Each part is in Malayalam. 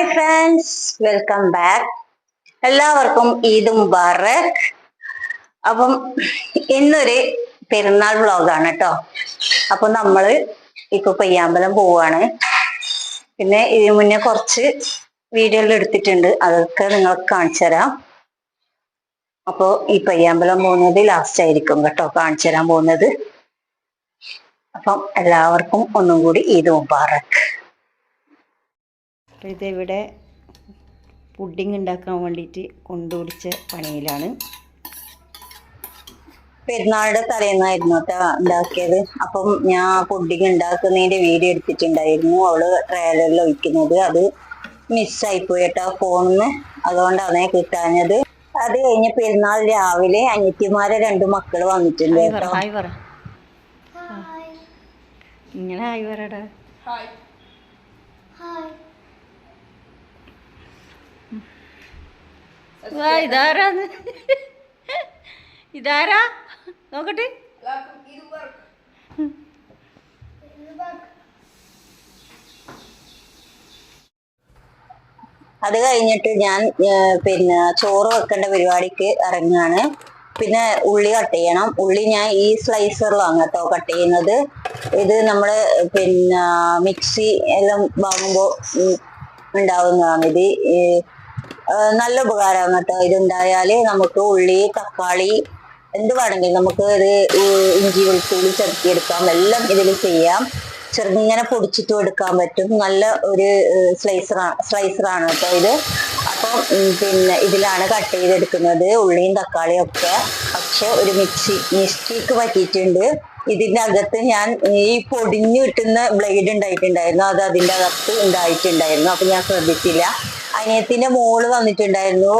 ഹായ് ഫ്രണ്ട്സ് വെൽക്കം ബാക്ക് എല്ലാവർക്കും ഈദ് മുബാറക്. അപ്പം ഇന്നൊരു പെരുന്നാൾ വ്ളോഗാണ് കേട്ടോ. അപ്പൊ നമ്മൾ ഇപ്പൊ പയ്യാമ്പലം പോവാണ്. പിന്നെ ഇതിനു മുന്നേ കുറച്ച് വീഡിയോകൾ എടുത്തിട്ടുണ്ട്. അതൊക്കെ നിങ്ങൾക്ക് കാണിച്ചു തരാം. അപ്പോ ഈ പയ്യാമ്പലം പോകുന്നത് ലാസ്റ്റ് ആയിരിക്കും കേട്ടോ. കാണിച്ചു തരാൻ പോകുന്നത്. അപ്പം എല്ലാവർക്കും ഒന്നും കൂടി ഈദ് മുബാറക്. അപ്പോൾ ഇതിവിടെ പുഡിങ് ഉണ്ടാക്കാൻ വേണ്ടിയിട്ട് കൊണ്ടുപിടിച്ച പണിയിലാണ്. പെരുന്നാളുടെ തലേന്നായിരുന്നു കേട്ടോ ഉണ്ടാക്കിയത്. അപ്പം ഞാൻ പുഡിങ് ഉണ്ടാക്കുന്നതിന്റെ വീഡിയോ എടുത്തിട്ടുണ്ടായിരുന്നു. അവൾ ട്രയലറിൽ ഒഴിക്കുന്നത്. അത് മിസ്സായി പോയി കേട്ടോ ഫോണിന്ന്. അതുകൊണ്ടാണ് കിട്ടാഞ്ഞത്. അത് കഴിഞ്ഞ് പെരുന്നാൾ രാവിലെ അനിയത്തിമാരെ രണ്ടു മക്കൾ വന്നിട്ടുണ്ട് ഹായ് കേട്ടോ. ഇങ്ങനെ ആയി പറയടാ. ഹായ്. പറടാ വാ ഇതാരാന്ന് ഇതാരാ? നോക്കട്ടെ. അത് കഴിഞ്ഞിട്ട് ഞാൻ പിന്നെ ചോറ് വെക്കേണ്ട പരിപാടിക്ക് ഇറങ്ങുകയാണ് പിന്നെ ഉള്ളി കട്ട് ചെയ്യണം. ഉള്ളി ഞാൻ ഈ സ്ലൈസറിലാണ് കേട്ടോ കട്ട് ചെയ്യുന്നത്. ഇത് നമ്മൾ പിന്നെ മിക്സി എല്ലാം വാങ്ങുമ്പോൾ ഉണ്ടാവുന്നതാണ് ഇത്. നല്ല ഉപകാരമാണ് കേട്ടോ. ഇതുണ്ടായാൽ നമുക്ക് ഉള്ളി തക്കാളി എന്ത് വേണമെങ്കിലും നമുക്ക് ഇത് ഇഞ്ചി വെളുത്തുള്ളി ചെറുക്കിയെടുക്കാം. എല്ലാം ഇതിൽ ചെയ്യാം. ചെറുങ്ങനെ പൊടിച്ചിട്ടും എടുക്കാൻ പറ്റും. നല്ല ഒരു സ്ലൈസർ സ്ലൈസറാണ് കേട്ടോ ഇത്. അപ്പം പിന്നെ ഇതിലാണ് കട്ട് ചെയ്തെടുക്കുന്നത് ഉള്ളിയും തക്കാളിയും ഒക്കെ. പക്ഷെ ഒരു മിക്സി മിക്സിക്ക് പറ്റിയിട്ടുണ്ട്. ഇതിന്റെ അകത്ത് ഞാൻ ഈ പൊടിഞ്ഞു കിട്ടുന്ന ബ്ലേഡ് ഉണ്ടായിട്ടുണ്ടായിരുന്നു. അത് അതിന്റെ അകത്ത് ഉണ്ടായിട്ടുണ്ടായിരുന്നു. അപ്പൊ ഞാൻ ശ്രദ്ധിച്ചില്ല. അനിയത്തിന്റെ മോൾ വന്നിട്ടുണ്ടായിരുന്നു.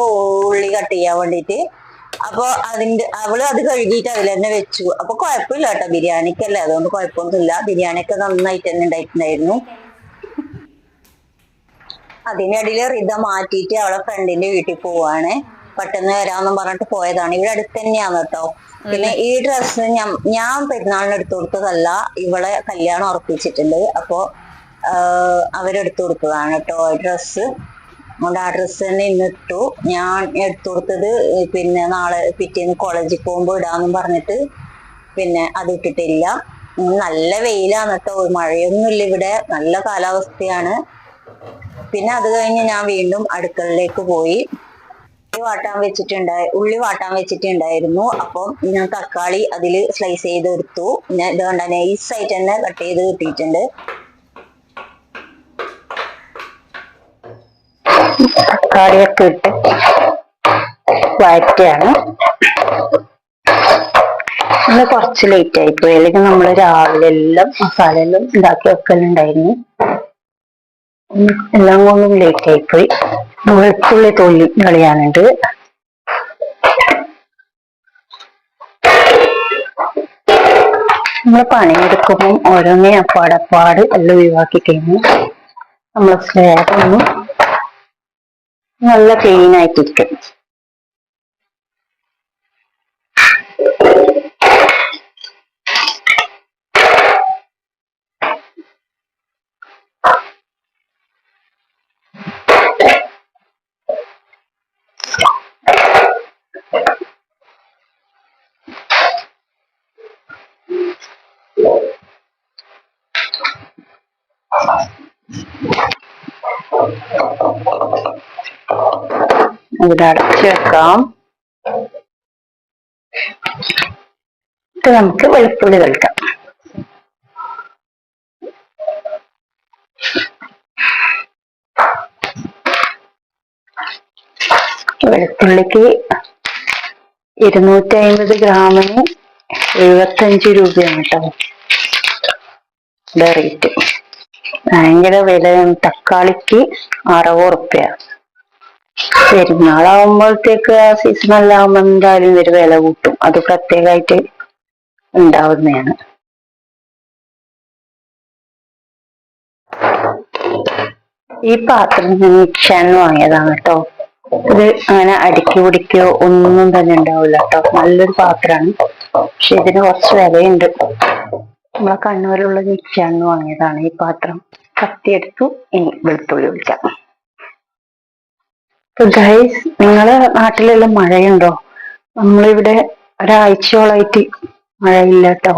ഉള്ളി കട്ട് ചെയ്യാൻ വേണ്ടിയിട്ട് അപ്പൊ അതിന്റെ അവൾ അത് കഴുകിയിട്ട് അതിൽ തന്നെ വെച്ചു. അപ്പൊ കുഴപ്പമില്ല കേട്ടോ ബിരിയാണിക്കല്ലേ? അതുകൊണ്ട് കുഴപ്പമൊന്നുമില്ല. ബിരിയാണിയൊക്കെ നന്നായിട്ട് തന്നെ ഉണ്ടായിട്ടുണ്ടായിരുന്നു. അതിനിടയിൽ റിത മാറ്റിയിട്ട് അവളെ ഫ്രണ്ടിന്റെ വീട്ടിൽ പോവാണ്. പെട്ടെന്ന് വരാമെന്നും പറഞ്ഞിട്ട് പോയതാണ്. ഇവിടെ അടുത്ത് തന്നെയാണ് കേട്ടോ. പിന്നെ ഈ ഡ്രസ്സ് ഞാൻ ഞാൻ പെരുന്നാളിന് എടുത്തു കൊടുത്തതല്ല. ഇവളെ കല്യാണം ഉറപ്പിച്ചിട്ടുണ്ട്. അപ്പോ അവരെടുത്തു കൊടുത്തതാണ് കേട്ടോ ഡ്രസ്സ് അതുകൊണ്ട് ആ ഡ്രസ്സ് തന്നെ ഇന്ന് ഇട്ടു. ഞാൻ എടുത്തു കൊടുത്തത് പിന്നെ നാളെ പിറ്റേന്ന് കോളേജിൽ പോകുമ്പോൾ ഇടാന്നും പറഞ്ഞിട്ട് പിന്നെ അത് ഇട്ടിട്ടില്ല. നല്ല വെയിലാണ് കേട്ടോ മഴയൊന്നുമില്ല ഇവിടെ. നല്ല കാലാവസ്ഥയാണ്. പിന്നെ അത് കഴിഞ്ഞ് ഞാൻ വീണ്ടും അടുക്കളയിലേക്ക് പോയി. ഉള്ളി വാട്ടാൻ വെച്ചിട്ടുണ്ടായി ഉള്ളി വാട്ടാൻ വെച്ചിട്ടുണ്ടായിരുന്നു. അപ്പം ഞാൻ തക്കാളി അതിൽ സ്ലൈസ് ചെയ്ത് എടുത്തു. ഇത് കണ്ട നൈസായിട്ട് തന്നെ കട്ട് ചെയ്ത് കിട്ടിയിട്ടുണ്ട്. തക്കാളിയൊക്കെ ഇട്ട് വഴറ്റാണ്. നമ്മൾ കുറച്ച് ലേറ്റ് ആയി പോയി. അല്ലെങ്കിൽ നമ്മൾ രാവിലെ എല്ലാം മസാല എല്ലാം ഉണ്ടാക്കി വെക്കലുണ്ടായിരുന്നു. എല്ലാം കൊണ്ടും ലേറ്റ് ആയി പോയി. വെളുത്തുള്ളി തൊല്ലി കളിയാനുണ്ട്. നമ്മൾ പണിയെടുക്കുമ്പോൾ ഓരോന്നേ അപ്പാടപ്പാട് എല്ലാം ഒഴിവാക്കി കഴിഞ്ഞു. നമ്മൾ ഒന്നും നല്ല ക്ലീൻ ആയിട്ടിരിക്കും. ഇവിടെ അടച്ചു വെക്കാം ഇത് നമുക്ക് വെളുത്തുള്ളി കളിക്കാം വെളുത്തുള്ളിക്ക് ഇരുന്നൂറ്റി അമ്പത് ഗ്രാമിന് എഴുപത്തഞ്ച് രൂപയാണ് കേട്ടോ റേറ്റ് ഭയങ്കര വിലയാണ്. തക്കാളിക്ക് അറുപത് ഉറുപ്പ്യ പെരുന്നാളാവുമ്പോഴത്തേക്ക് ആ സീസൺ സീസണെല്ലാം എന്തായാലും ഇവർ വില കൂട്ടും. അത് പ്രത്യേകമായിട്ട് ഉണ്ടാവുന്നതാണ്. ഈ പാത്രം ഞാൻ ഇക്ഷാന്ന് വാങ്ങിയതാണ് കേട്ടോ ഇത് അങ്ങനെ അടുക്കി പിടിക്കോ ഒന്നും തന്നെ ഉണ്ടാവില്ല കേട്ടോ നല്ലൊരു പാത്രമാണ്. പക്ഷെ ഇതിന് കുറച്ച് വിലയുണ്ട്. നമ്മളെ കണ്ണൂരിലുള്ള നിച്ചാന്ന് വാങ്ങിയതാണ് ഈ പാത്രം. കത്തിയെടുത്തു ഇനി വെളുത്തുള്ളി ഒഴിക്കാം. ഗൈസ് നിങ്ങളെ നാട്ടിലെല്ലാം മഴയുണ്ടോ? നമ്മളിവിടെ ഒരാഴ്ചയോളായിട്ട് മഴയില്ല കേട്ടോ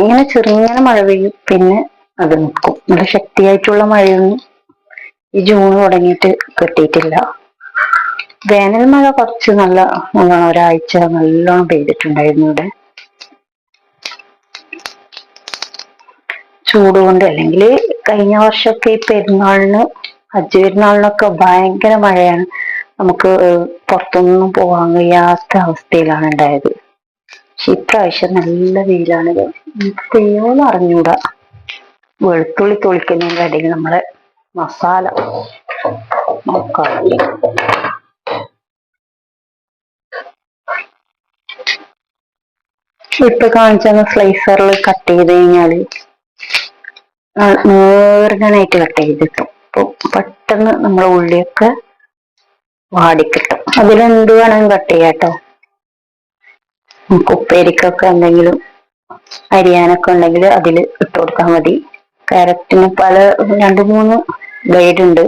ഇങ്ങനെ ചെറുങ്ങനെ മഴ പെയ്യും പിന്നെ അത് നിൽക്കും നല്ല ശക്തിയായിട്ടുള്ള മഴയൊന്നും ഈ ജൂൺ തുടങ്ങിയിട്ട് കിട്ടിയിട്ടില്ല. വേനൽ മഴ കുറച്ച് നല്ല നല്ലോണം ഒരാഴ്ച നല്ലോണം പെയ്തിട്ടുണ്ടായിരുന്നു ഇവിടെ. ചൂട് കൊണ്ട് അല്ലെങ്കിൽ കഴിഞ്ഞ വർഷമൊക്കെ ഈ പെരുന്നാളിന് ഹജ്ജ് പെരുന്നാളിനൊക്കെ ഭയങ്കര മഴയാണ്. നമുക്ക് പുറത്തൊന്നും പോകാൻ കഴിയാത്ത അവസ്ഥയിലാണ് ഉണ്ടായത്. പക്ഷെ ഇപ്രാവശ്യം നല്ല വെയിലാണ്. തെയ്യോന്ന് അറിഞ്ഞൂടാ. വെളുത്തുള്ളി തൊളിക്കുന്നതിന്റെ ഇടയിൽ നമ്മളെ മസാല നോക്കാം ഇപ്പൊ കാണിച്ച സ്ലൈസറിൽ കട്ട് ചെയ്ത് കഴിഞ്ഞാൽ നേർഗനായിട്ട് കട്ട് ചെയ്തിട്ടും. അപ്പൊ പെട്ടെന്ന് നമ്മളെ ഉള്ളിയൊക്കെ വാടിക്കിട്ടും. അതിലെന്ത് വേണമെങ്കിലും കട്ട് ചെയ്യാം കേട്ടോ. നമുക്ക് ഉപ്പേരിക്കൊക്കെ എന്തെങ്കിലും അരിയാനൊക്കെ ഉണ്ടെങ്കിൽ അതിൽ ഇട്ട് കൊടുത്താൽ മതി. ക്യാരറ്റിന് പല രണ്ട് മൂന്ന് ബ്ലേഡ് ഉണ്ട്.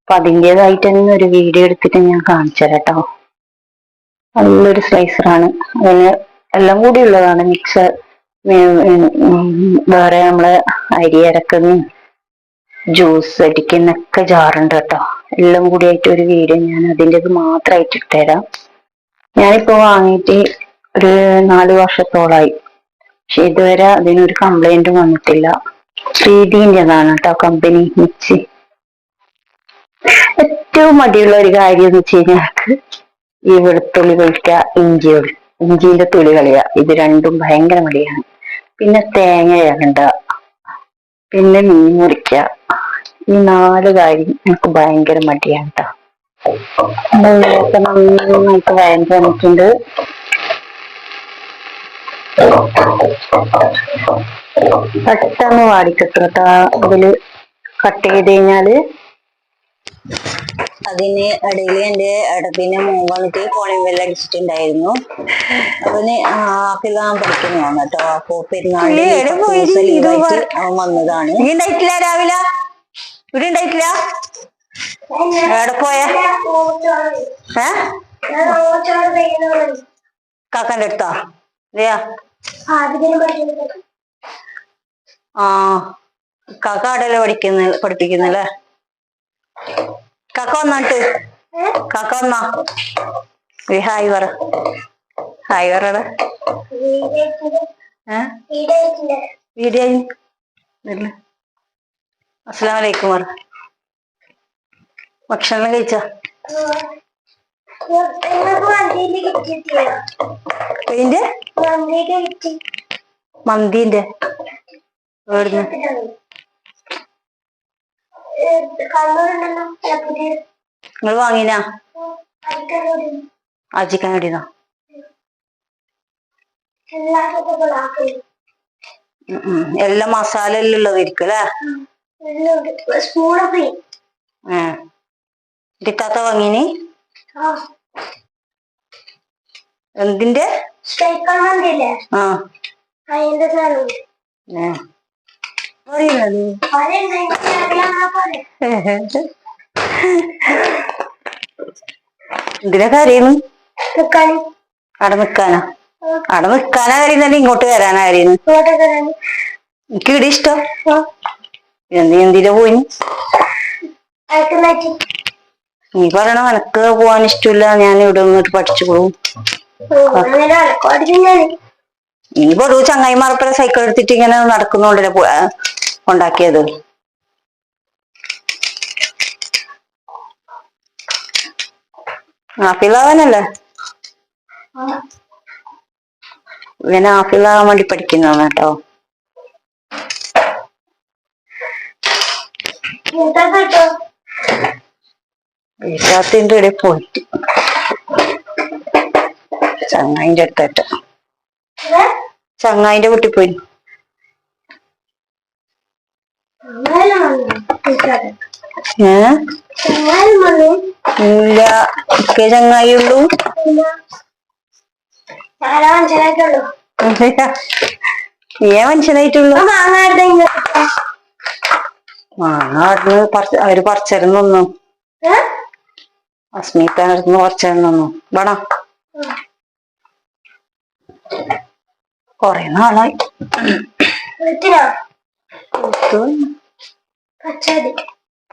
അപ്പൊ അതിന്റെതായിട്ട് തന്നെ ഒരു വീഡിയോ എടുത്തിട്ട് ഞാൻ കാണിച്ചു തരാം കേട്ടോ. നല്ലൊരു സ്ലൈസറാണ് അതിന് എല്ലാം കൂടി ഉള്ളതാണ്. മിക്സർ വേറെ നമ്മൾ അരി അരക്കുന്ന ജ്യൂസ് അടിക്കുന്നൊക്കെ ജാറുണ്ട് കേട്ടോ. എല്ലാം കൂടി ആയിട്ട് ഒരു വീഡിയോ ഞാൻ അതിന്റെത് മാത്രമായിട്ട് ഇട്ടുതരാം ഞാനിപ്പോ വാങ്ങിയിട്ട് ഒരു നാല് വർഷത്തോളായി. പക്ഷെ ഇതുവരെ അതിനൊരു കംപ്ലൈന്റ് വന്നിട്ടില്ല. പ്രീതിന്റെതാണ് കേട്ടോ കമ്പനി മിച്ചി. ഏറ്റവും മടിയുള്ള ഒരു കാര്യം എന്ന് വെച്ച് കഴിഞ്ഞാൽ ഈ വെളുത്തുള്ളി കളിക്കുക ഇഞ്ചി ഇഞ്ചിന്റെ തുളി കളിയ ഇത് രണ്ടും ഭയങ്കര മടിയാണ്. പിന്നെ തേങ്ങ ഇറങ്ങണ്ട പിന്നെ മീൻ മുറിക്കുക. ഈ നാല് കാര്യം എനിക്ക് ഭയങ്കര മടിയാണ് കേട്ടോ നന്നായിട്ട് വയൻ തന്നിട്ടുണ്ട് പെട്ടെന്ന് വാടിക്കിട്ടും അതിൽ ഇതിൽ കട്ട് ചെയ്ത് കഴിഞ്ഞാൽ അതിന് ഇടയിൽ എന്റെ ഇടത്തിന് മൂന്നിട്ട് ഫോണിൽ വെല്ലം അടിച്ചിട്ടുണ്ടായിരുന്നു. അവന് ആക്കിലാൻ പഠിക്കുന്നതാണ് കേട്ടോ അപ്പൊ അവൻ വന്നതാണ്. രാവിലെ? ഇവിടെ ഉണ്ടായിട്ടില്ല എവിടെ പോയ? ഏ? കാക്കന്റെ അടുത്താ? ഇല്ലയാ? ആ കാക്ക അവിടെയല്ലേ പഠിക്കുന്ന പഠിപ്പിക്കുന്നല്ലേ? കാക്ക വന്നിട്ട് കാക്ക വന്നാ? ഒരു ഹായ് പറ. ഹായ് പറടാ. വീഡിയോ അസ്സലാം വലൈക്കും പറ ഭക്ഷണം കഴിച്ചാ? ഇതിന്റെ മന്തിന്റെ. എവിടുന്ന്? നിങ്ങൾ വാങ്ങിനാ? ആ ചിക്കൻ കടിനാ എല്ലാ മസാല എല്ലാം ഉള്ളതായിരിക്കും അല്ലേ? സ്പൂണൊക്കെ വാങ്ങിനി എന്തിന്റെ? ആ. അതിന്റെ സാധനം. കാര്യം അവിടെ നിക്കാനാ? അവിടെ നിക്കാനാ കരയുന്നത് ഇങ്ങോട്ട് വരാനാ കാര്യം. എനിക്ക് ഇവിടെ ഇഷ്ടം. എന്ത് എന്തിനാ പോയി? നീ പറയണ എനക്ക് പോവാൻ ഇഷ്ടമില്ല ഞാൻ ഇവിടെ നിന്നിട്ട് പഠിച്ചു പോകും നീ വെറു ചങ്ങായിമാർപ്പര സൈക്കിൾ എടുത്തിട്ട് ഇങ്ങനെ നടക്കുന്നോണ്ടല്ലേ പോ- ഉണ്ടാക്കിയത്? ആപ്പിളാവാനല്ലേ? ഇവന് ആപ്പിളാവാൻ വേണ്ടി പഠിക്കുന്നതാണ് കേട്ടോ വീട്ടാത്തിന്റെ ഇടയിൽ പോയിട്ട്. ചങ്ങായിന്റെ അടുത്തായിട്ട്. ചങ്ങായിന്റെ കുട്ടി പോയി. ഏ? ഇല്ല. ഒക്കെ ചങ്ങായി ഉള്ളൂ. നീ മനുഷ്യനായിട്ടുള്ളൂ. അവിടുന്ന് പറിച്ച് അവർ കുറച്ച് നിന്നു. വേണം കൊറേ നാളായി.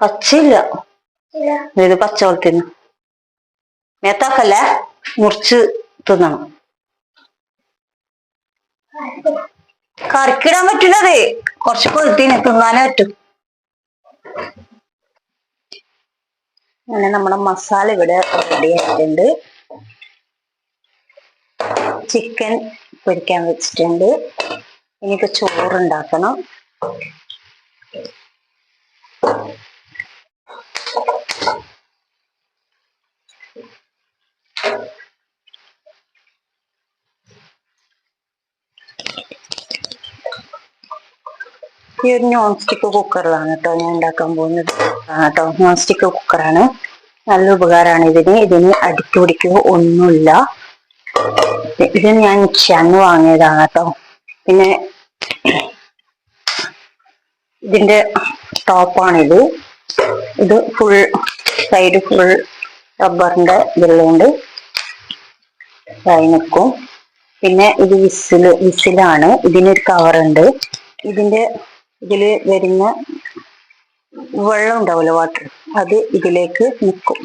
പച്ചയില്ല. ഇത് പച്ച വളർത്തുന്നു മേത്താക്കല്ലേ? മുറിച്ച് തിന്നണം. കറിക്കിടാൻ പറ്റുന്നതേ കുറച്ച് കൊഴുത്തിന് തിന്നാനേ പറ്റും. അങ്ങനെ നമ്മുടെ മസാല ഇവിടെ റെഡി ആയിട്ടുണ്ട്. ചിക്കൻ പൊരിക്കാൻ വെച്ചിട്ടുണ്ട്. എനിക്ക് ചോറുണ്ടാക്കണം. ഈ ഒരു നോൺ സ്റ്റിക്ക് കുക്കറിലാണ് കേട്ടോ ഞാൻ ഉണ്ടാക്കാൻ പോകുന്നത്. കേട്ടോ നോൺ സ്റ്റിക്ക് കുക്കറാണ് നല്ല ഉപകാരമാണ് ഇതിന്. ഇതിന് അടുക്കി പിടിക്കുക ഒന്നുമില്ല. ഇത് ഞാൻ ചന്ന് വാങ്ങിയതാണ് കേട്ടോ. പിന്നെ ഇതിന്റെ ടോപ്പാണിത്. ഇത് ഫുൾ സൈഡ് ഫുൾ റബ്ബറിന്റെ ഇതിലുണ്ട് ഇതായി നിൽക്കും പിന്നെ ഇത് വിസിൽ വിസിലാണ്. ഇതിനൊരു കവറുണ്ട് ഇതിന്റെ ഇതിൽ വരുന്ന വെള്ളം ഉണ്ടാവുമല്ലോ വാട്ടർ അത് ഇതിലേക്ക് നിൽക്കും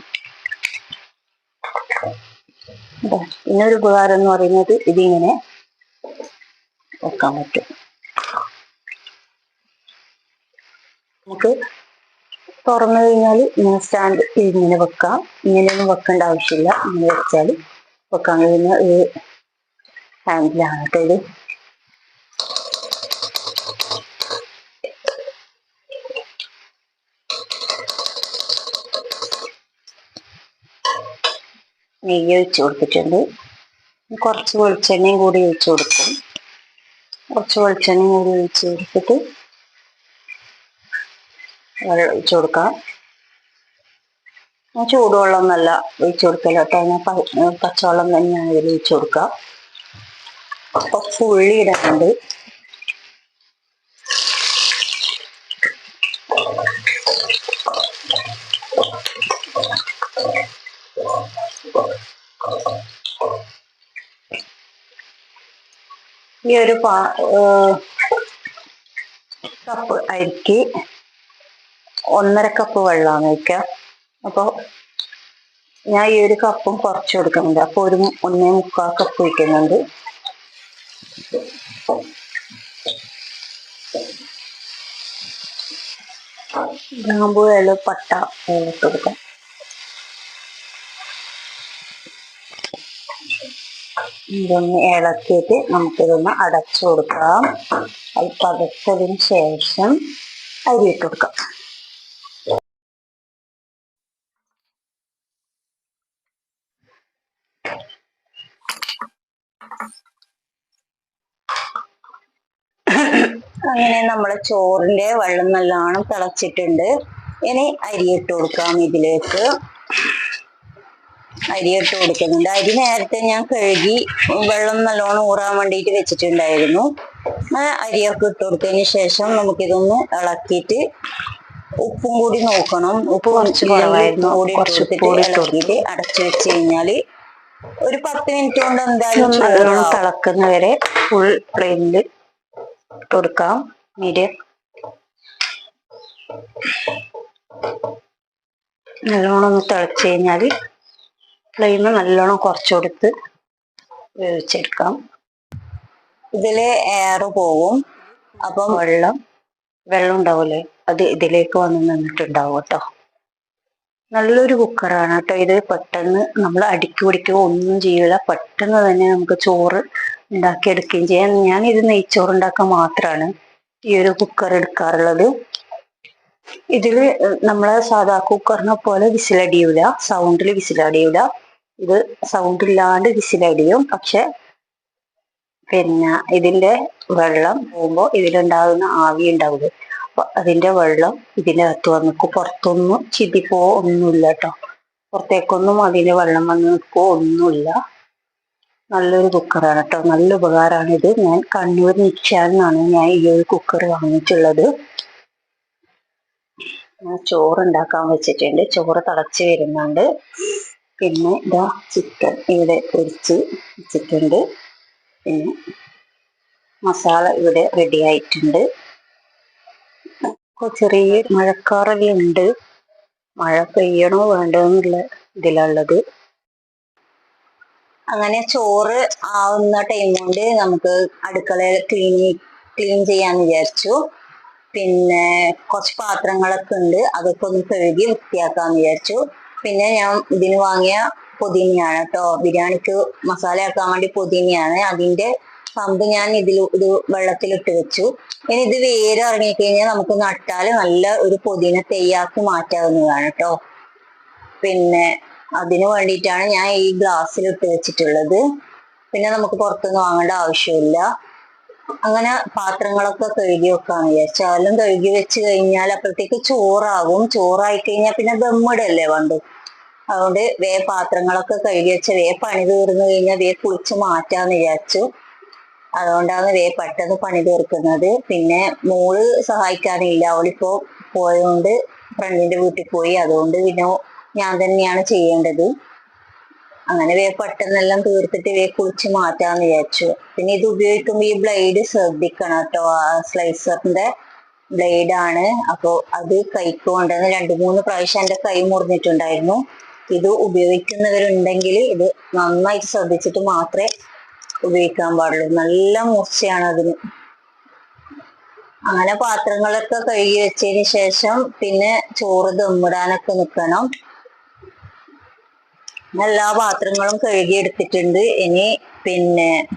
ഇന്നൊരു ഉപകാരം എന്ന് പറയുന്നത് ഇതിങ്ങനെ വെക്കാൻ പറ്റും. നമുക്ക് തുറന്നു കഴിഞ്ഞാൽ ഇങ്ങനെ സ്റ്റാൻഡ് ഇങ്ങനെ വെക്കാം. ഇങ്ങനെയൊന്നും വെക്കേണ്ട ആവശ്യമില്ല. ഇങ്ങനെ വെച്ചാൽ വെക്കാൻ കഴിയുന്ന ഒരു ഹാൻഡിലാണ് കേട്ടോ ഇത് നെയ്യ് ഒഴിച്ച് കൊടുത്തിട്ടുണ്ട്. കുറച്ച് വെളിച്ചെണ്ണയും കൂടി ഒഴിച്ച് കൊടുക്കും. കുറച്ച് വെളിച്ചെണ്ണയും കൂടി ഒഴിച്ച് കൊടുത്തിട്ട് വെള്ളം ഒഴിച്ച് കൊടുക്കാം ഞാൻ നല്ല ഒഴിച്ച് കൊടുക്കല കേട്ടോ. ഞാൻ പച്ചവെള്ളം തന്നെയാണ് ഇതിൽ ഒഴിച്ച് കൊടുക്കുക കുറച്ച് ഉള്ളി ഇടാനുണ്ട്. ഈ ഒരു കപ്പ് അരിക്ക് ഒന്നര കപ്പ് വെള്ളമാണ് ഒഴിക്കുക. അപ്പോൾ ഞാൻ ഈ ഒരു കപ്പും കുറച്ച് കൊടുക്കുന്നുണ്ട്. അപ്പോൾ ഒരു ഒന്നേ മുക്കാൽ കപ്പ് ഒഴിക്കുന്നുണ്ട്. ഗ്രാമ്പു ഏല പട്ട ഏലത്ത് കൊടുക്കാം. ഇതൊന്ന് ഇളക്കിയിട്ട് നമുക്കിതൊന്ന് അടച്ചു കൊടുക്കാം. അത് പതച്ചതിന് ശേഷം അരി ഇട്ട് കൊടുക്കാം. അങ്ങനെ നമ്മളെ ചോറിന്റെ വെള്ളം നല്ലോണം തിളച്ചിട്ടുണ്ട്. ഇനി അരിയിട്ട് കൊടുക്കാം ഇതിലേക്ക്. അരിയിട്ട് കൊടുക്കുന്നുണ്ട് അരി നേരത്തെ ഞാൻ കഴുകി വെള്ളം നല്ലോണം ഊറാൻ വേണ്ടിയിട്ട് വെച്ചിട്ടുണ്ടായിരുന്നു. അരിയൊക്കെ ഇട്ട് കൊടുത്തതിന് ശേഷം നമുക്കിതൊന്ന് ഇളക്കിയിട്ട് ഉപ്പും കൂടി നോക്കണം. ഉപ്പ് കുറച്ച് കുറവായിരുന്നു. കൂടി ഇട്ട് ഇളക്കിയിട്ട് അടച്ചു വെച്ച് കഴിഞ്ഞാൽ ഒരു പത്ത് മിനിറ്റ് കൊണ്ട് എന്തായാലും നല്ലോണം തിളക്കുന്നവരെ വരെ ഫുൾ ഫ്ലെയിമിൽ ഇട്ട് കൊടുക്കാം. മീഡിയം. നല്ലോണം ഒന്ന് തിളച്ച് കഴിഞ്ഞാൽ ഫ്ലെയിം നല്ലോണം കുറച്ചു കൊടുത്ത് വേവിച്ചെടുക്കാം ഇതിൽ എയർ പോവും അപ്പം വെള്ളം വെള്ളം ഉണ്ടാവൂലേ? അത് ഇതിലേക്ക് വന്ന് നിന്നിട്ടുണ്ടാവും കേട്ടോ. നല്ലൊരു കുക്കറാണ് കേട്ടോ ഇത്. പെട്ടെന്ന് നമ്മൾ അടുക്കി പിടിക്കുക ഒന്നും ചെയ്യില്ല പെട്ടെന്ന് തന്നെ നമുക്ക് ചോറ് ഉണ്ടാക്കിയെടുക്കുകയും ചെയ്യാം. ഞാൻ ഇത് നെയ്ച്ചോറ് ഉണ്ടാക്കാൻ മാത്രമാണ് ഈ ഒരു കുക്കർ എടുക്കാറുള്ളത്. ഇതിൽ നമ്മളെ സാധാ കുക്കറിനെ പോലെ വിസിലടിയൂല. സൗണ്ടിൽ വിസിലടിയൂല. ഇത് സൗണ്ട് ഇല്ലാണ്ട് വിസിലടിയും. പക്ഷെ പിന്നെ ഇതിന്റെ വെള്ളം പോകുമ്പോൾ ഇതിലുണ്ടാകുന്ന ആവി അപ്പൊ അതിന്റെ വെള്ളം ഇതിന്റെ അകത്ത് വന്ന് നിൽക്കും പുറത്തൊന്നും ചിതിപ്പോ ഒന്നുമില്ല കേട്ടോ പുറത്തേക്കൊന്നും അതിന്റെ വെള്ളം വന്ന് നിൽക്കോ ഒന്നുമില്ല. നല്ലൊരു കുക്കറാണ് കേട്ടോ നല്ല ഉപകാരമാണ് ഇത്. ഞാൻ കണ്ണൂർ നിക്ഷാൻ നിന്നാണ് ഞാൻ ഈ ഒരു കുക്കർ വാങ്ങിയിട്ടുള്ളത്. ഞാൻ ചോറ് ഉണ്ടാക്കാൻ വെച്ചിട്ടുണ്ട്. ചോറ് തിളച്ച് വരുന്നുണ്ട്. പിന്നെ ഇതാ ചിക്കൻ ഇവിടെ പൊരിച്ച് വെച്ചിട്ടുണ്ട്. പിന്നെ മസാല ഇവിടെ റെഡി ആയിട്ടുണ്ട്. ചെറിയ മഴക്കാറലുണ്ട് മഴ പെയ്യണോ വേണ്ടോ എന്നുള്ള ഇതിലുള്ളത്. അങ്ങനെ ചോറ് ആവുന്ന ടൈം കൊണ്ട് നമുക്ക് അടുക്കള ക്ലീൻ ക്ലീൻ ചെയ്യാന്ന് വിചാരിച്ചു. പിന്നെ കുറച്ച് പാത്രങ്ങളൊക്കെ ഉണ്ട്. അതൊക്കെ ഒന്ന് കഴുകി വൃത്തിയാക്കാന്ന് വിചാരിച്ചു. പിന്നെ ഞാൻ ഇതിന് വാങ്ങിയ പുതിനയാണ് കേട്ടോ ബിരിയാണിക്ക് മസാല ആക്കാൻ വേണ്ടി പുതിനയാണ്. അതിന്റെ പമ്പ് ഞാൻ ഇതിൽ ഇത് വെള്ളത്തിലിട്ട് വെച്ചു. ഇനി ഇത് വേര് ഇറങ്ങിക്കഴിഞ്ഞാൽ നമുക്ക് നട്ടാൽ നല്ല ഒരു പുതിന തെയ്യാക്കി മാറ്റാവുന്നതാണ് കേട്ടോ പിന്നെ അതിന് വേണ്ടിയിട്ടാണ് ഞാൻ ഈ ഗ്ലാസ്സിൽ ഇട്ട് വെച്ചിട്ടുള്ളത്. പിന്നെ നമുക്ക് പുറത്തുനിന്ന് വാങ്ങേണ്ട ആവശ്യമില്ല. അങ്ങനെ പാത്രങ്ങളൊക്കെ കഴുകി വെക്കാന്ന് വിചാരിച്ചാലും കഴുകി വെച്ച് കഴിഞ്ഞാൽ അപ്പോഴത്തേക്ക് ചോറാകും. ചോറായി കഴിഞ്ഞാൽ പിന്നെ ദമ്മിടല്ലേ വേണ്ടു അതുകൊണ്ട് വേ പാത്രങ്ങളൊക്കെ കഴുകി വെച്ച വേ പണി തീർന്നു കഴിഞ്ഞാൽ വേ കുളിച്ച് മാറ്റാന്ന് വിചാരിച്ചു. അതുകൊണ്ടാണ് വേ പെട്ടെന്ന് പണി തീർക്കുന്നത്. പിന്നെ മോൾ സഹായിക്കാനില്ല. അവളിപ്പോ പോയതുകൊണ്ട് ഫ്രണ്ടിന്റെ വീട്ടിൽ പോയി. അതുകൊണ്ട് പിന്നെ ഞാൻ തന്നെയാണ് ചെയ്യേണ്ടത്. അങ്ങനെ വേ പെട്ടെന്നെല്ലാം തീർത്തിട്ട് വേ കുളിച്ച് മാറ്റാന്ന് വിചാരിച്ചു. പിന്നെ ഇത് ഉപയോഗിക്കുമ്പോൾ ഈ ബ്ലേഡ് ശ്രദ്ധിക്കണം കേട്ടോ. ആ സ്ലൈസറിന്റെ ബ്ലേഡ് ആണ് അപ്പോൾ അത് കൈക്ക് കൊണ്ടുവന്ന് രണ്ട് മൂന്ന് പ്രാവശ്യം എന്റെ കൈ മുറിഞ്ഞിട്ടുണ്ടായിരുന്നു. ഇത് ഉപയോഗിക്കുന്നവരുണ്ടെങ്കിൽ ഇത് നന്നായിട്ട് ശ്രദ്ധിച്ചിട്ട് മാത്രമേ ഉപയോഗിക്കാൻ പാടുള്ളൂ. നല്ല മൂർച്ചയാണ് അതിന്. അങ്ങനെ പാത്രങ്ങളൊക്കെ കഴുകി വെച്ചതിന് ശേഷം പിന്നെ ചോറ് ദമ്മിടാനൊക്കെ നിൽക്കണം എല്ലാ പാത്രങ്ങളും കഴുകി എടുത്തിട്ടുണ്ട്. ഇനി പിന്നെ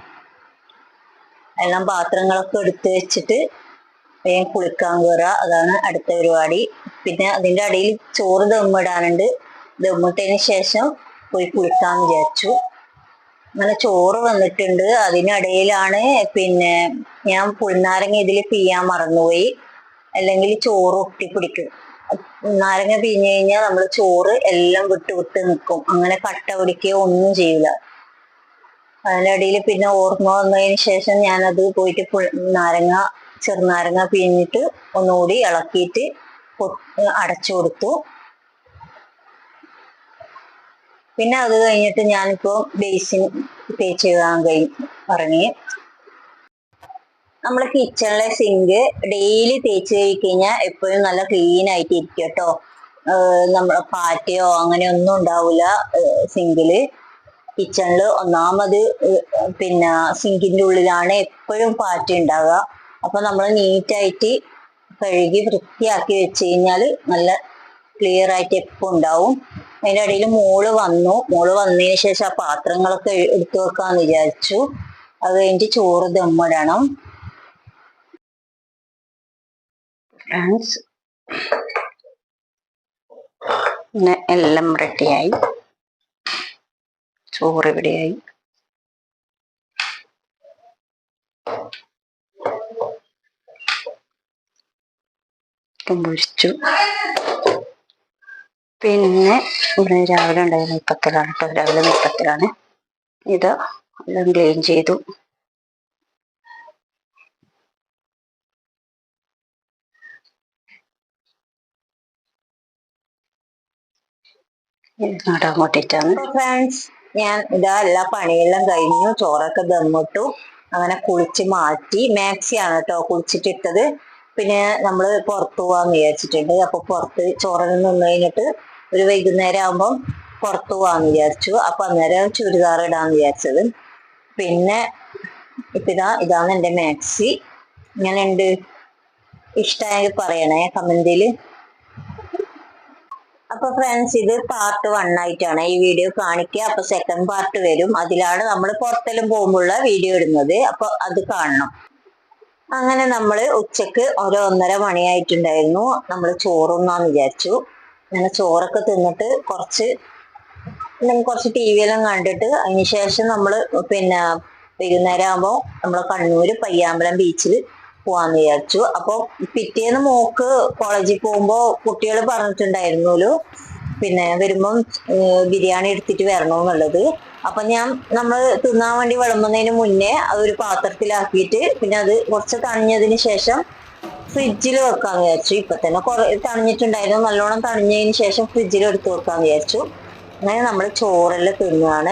എല്ലാം പാത്രങ്ങളൊക്കെ എടുത്തു വെച്ചിട്ട് വേഗം കുളിക്കാൻ കയറുക അതാണ് അടുത്ത പരിപാടി. പിന്നെ അതിന്റെ അടിയിൽ ചോറ് ദമ്മിടാനുണ്ട്. ദമ്മിട്ടതിന് ശേഷം പോയി കുളിക്കാൻ വിചാരിച്ചു. അങ്ങനെ ചോറ് വന്നിട്ടുണ്ട്. അതിനിടയിലാണ് പിന്നെ ഞാൻ പുളിനാരങ്ങ ഇതിൽ പിയ്യാൻ മറന്നുപോയി. അല്ലെങ്കിൽ ചോറ് ഒട്ടിപ്പിടിക്കും. നാരങ്ങ പിഴിഞ്ഞു കഴിഞ്ഞാൽ നമ്മൾ ചോറ് എല്ലാം വിട്ട് വിട്ട് നിൽക്കും അങ്ങനെ കട്ട പിടിക്കുകയോ ഒന്നും ചെയ്യില്ല അതിനിടയിൽ പിന്നെ ഓർമ്മ വന്നതിന് ശേഷം ഞാനത് പോയിട്ട് നാരങ്ങ ചെറുനാരങ്ങ പിഴിഞ്ഞിട്ട് ഒന്നുകൂടി ഇളക്കിയിട്ട് പൊ- അടച്ചു കൊടുത്തു. പിന്നെ അത് കഴിഞ്ഞിട്ട് ഞാനിപ്പോ ബേസിൻ തേച്ച് കഴുകാൻ കഴി ഇറങ്ങി. നമ്മളെ കിച്ചണിലെ സിങ്ക് ഡെയിലി തേച്ച് കഴിക്കഴിഞ്ഞാൽ എപ്പോഴും നല്ല ക്ലീൻ ആയിട്ട് ഇരിക്കും കേട്ടോ നമ്മളെ പാറ്റയോ അങ്ങനെ ഒന്നും ഉണ്ടാവില്ല സിങ്കിൽ കിച്ചണിൽ ഒന്നാമത് പിന്നെ സിങ്കിന്റെ ഉള്ളിലാണ് എപ്പോഴും പാറ്റ ഉണ്ടാവുക. അപ്പൊ നമ്മൾ നീറ്റായിട്ട് കഴുകി വൃത്തിയാക്കി വെച്ച് കഴിഞ്ഞാൽ നല്ല ക്ലിയർ ആയിട്ട് എപ്പോൾ ഉണ്ടാവും. അതിന്റെ ഇടയിൽ മോൾ വന്നു. മോൾ വന്നതിന് ശേഷം ആ പാത്രങ്ങളൊക്കെ എടുത്തു വെക്കാന്ന് വിചാരിച്ചു. അത് കഴിഞ്ഞിട്ട് ചോറ് ദമ്മിടണം ഫ്രണ്ട്സ് പിന്നെ എല്ലാം റെഡിയായി. ചോറ് ഇവിടെയായി. ചിക്കൻ പൊരിച്ചു. പിന്നെ ഇവിടെ രാവിലെ ഉണ്ടായിരുന്നു ഇപ്പത്തിലാണ് കേട്ടോ. രാവിലെ ഇപ്പത്തിലാണ് ഇത് എല്ലാം ക്ലീൻ ചെയ്തു. നടാൻ വേണ്ടിയിട്ടാണ് ഫ്രണ്ട്സ് ഞാൻ ഇതാ എല്ലാ പണിയെല്ലാം കഴിഞ്ഞു. ചോറൊക്കെ ദമ്മിട്ടു. അങ്ങനെ കുളിച്ച് മാറ്റി. മാക്സിയാണ് കേട്ടോ കുളിച്ചിട്ടിട്ടത്. പിന്നെ നമ്മൾ പുറത്തു പോവാന്ന് വിചാരിച്ചിട്ടുണ്ട്. അപ്പൊ പുറത്ത് ചോറിൽ നിന്ന് കഴിഞ്ഞിട്ട് ഒരു വൈകുന്നേരം ആകുമ്പം പുറത്തു പോവാന്ന് വിചാരിച്ചു. അപ്പൊ അന്നേരം ചുരിദാർ ഇടാന്ന് വിചാരിച്ചത്. പിന്നെ ഇപ്പൊ ഇതാ ഇതാണ് എന്റെ മാക്സി. ഇങ്ങനെ ഉണ്ട് ഇഷ്ടമായെങ്കിൽ പറയണേ. കമന്റിൽ അപ്പൊ ഫ്രണ്ട്സ് ഇത് പാർട്ട് വൺ ആയിട്ടാണ് ഈ വീഡിയോ കാണിക്കുക. അപ്പൊ സെക്കൻഡ് പാർട്ട് വരും. അതിലാണ് നമ്മൾ പുറത്തെല്ലാം പോകുമ്പോഴുള്ള വീഡിയോ ഇടുന്നത്. അപ്പൊ അത് കാണണം. അങ്ങനെ നമ്മൾ ഉച്ചയ്ക്ക് ഒരു ഒന്നര മണിയായിട്ടുണ്ടായിരുന്നു. നമ്മൾ ചോറുന്നാന്ന് വിചാരിച്ചു. അങ്ങനെ ചോറൊക്കെ തിന്നിട്ട് കുറച്ച് കുറച്ച് ടി വി എല്ലാം കണ്ടിട്ട് അതിനുശേഷം നമ്മൾ പിന്നെ വൈകുന്നേരം ആകുമ്പോൾ നമ്മൾ കണ്ണൂര് പയ്യാമ്പലം ബീച്ചിൽ പോവാന്ന് വിചാരിച്ചു. അപ്പൊ പിറ്റേന്ന് മോക്ക് കോളേജിൽ പോകുമ്പോ കുട്ടികൾ പറഞ്ഞിട്ടുണ്ടായിരുന്നല്ലോ പിന്നെ വരുമ്പം ബിരിയാണി എടുത്തിട്ട് വരണമെന്നുള്ളത് അപ്പൊ ഞാൻ നമ്മൾ തിന്നാൻ വേണ്ടി വിളമ്പുന്നതിന് മുന്നേ അതൊരു പാത്രത്തിലാക്കിയിട്ട് പിന്നെ അത് കുറച്ച് തണിഞ്ഞതിന് ശേഷം ഫ്രിഡ്ജിൽ വെക്കാൻ വിചാരിച്ചു. ഇപ്പൊ തന്നെ കുറെ തണിഞ്ഞിട്ടുണ്ടായിരുന്നു. നല്ലോണം തണിഞ്ഞതിന് ശേഷം ഫ്രിഡ്ജിൽ എടുത്ത് വെക്കാൻ വിചാരിച്ചു. അങ്ങനെ നമ്മൾ ചോറെല്ലാം തിന്നുകയാണ്